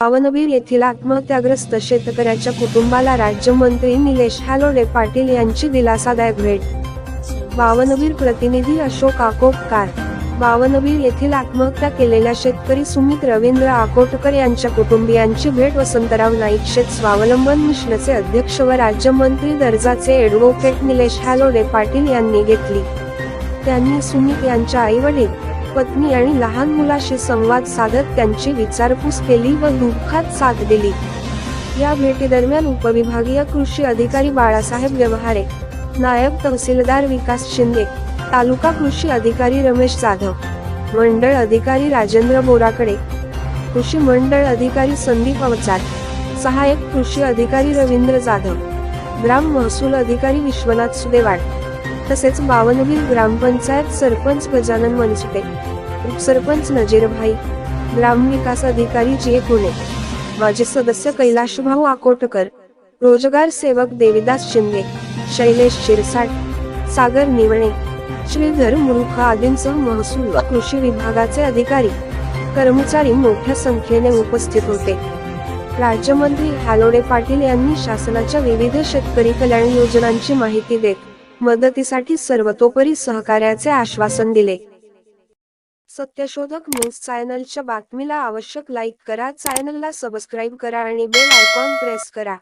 पावनवीर येथील आत्महत्याग्रस्त शेतकऱ्याच्या कुटुंबाला राज्यमंत्री निलेश हॅलोडे पाटील यांची दिलासादायक भेट. बावनवीर प्रतिनिधी अशोक आकोपकार. बावनबीर येथील आत्महत्या केलेल्या शेतकरी सुमित रवींद्र आकोटकर यांच्या कुटुंबियांची भेट वसंतराव नाईक शेत स्वावलंबन मिशनचे अध्यक्ष व राज्यमंत्री दर्जाचे ॲडव्होकेट निलेश हॅलोडे पाटील यांनी घेतली. त्यांनी सुमित यांच्या आई वडील पत्नी आणि लहान मुलाशी संवाद साधत त्यांची विचारपूस केली व दुःखात साथ दिली. या भेटीदरम्यान उपविभागीय कृषी अधिकारी बाळासाहेब व्यवहारे नायब तहसीलदार विकास शिंदे तालुका कृषी अधिकारी रमेश जाधव मंडळ अधिकारी राजेंद्र बोराकडे कृषी मंडळ अधिकारी संदीप अवचार सहाय्यक कृषी अधिकारी रवींद्र जाधव ग्राम महसूल अधिकारी विश्वनाथ सुदेवाड तसेच बावनवीर ग्रामपंचायत सरपंच गजानन मनसुटे उपसरपंच नजीरभाई ग्रामविकास अधिकारी जे पुणे माजी सदस्य कैलाशभाऊ आकोटकर रोजगार सेवक देविदास शिंदे शैलेश शिरसाट सागर निवणे श्रीधर मुरुख आदींसह महसूल व कृषी विभागाचे अधिकारी कर्मचारी मोठ्या संख्येने उपस्थित होते. राज्यमंत्री हालोडे पाटील यांनी शासनाच्या विविध शेतकरी कल्याण योजनांची माहिती देत मदतीसाठी सर्वतोपरी सहकार्याचे आश्वासन दिले. सत्यशोधक न्यूज चॅनलच्या बातमीला आवश्यक लाईक करा. चॅनलला सबस्क्राईब करा आणि बेल आयकॉन प्रेस करा.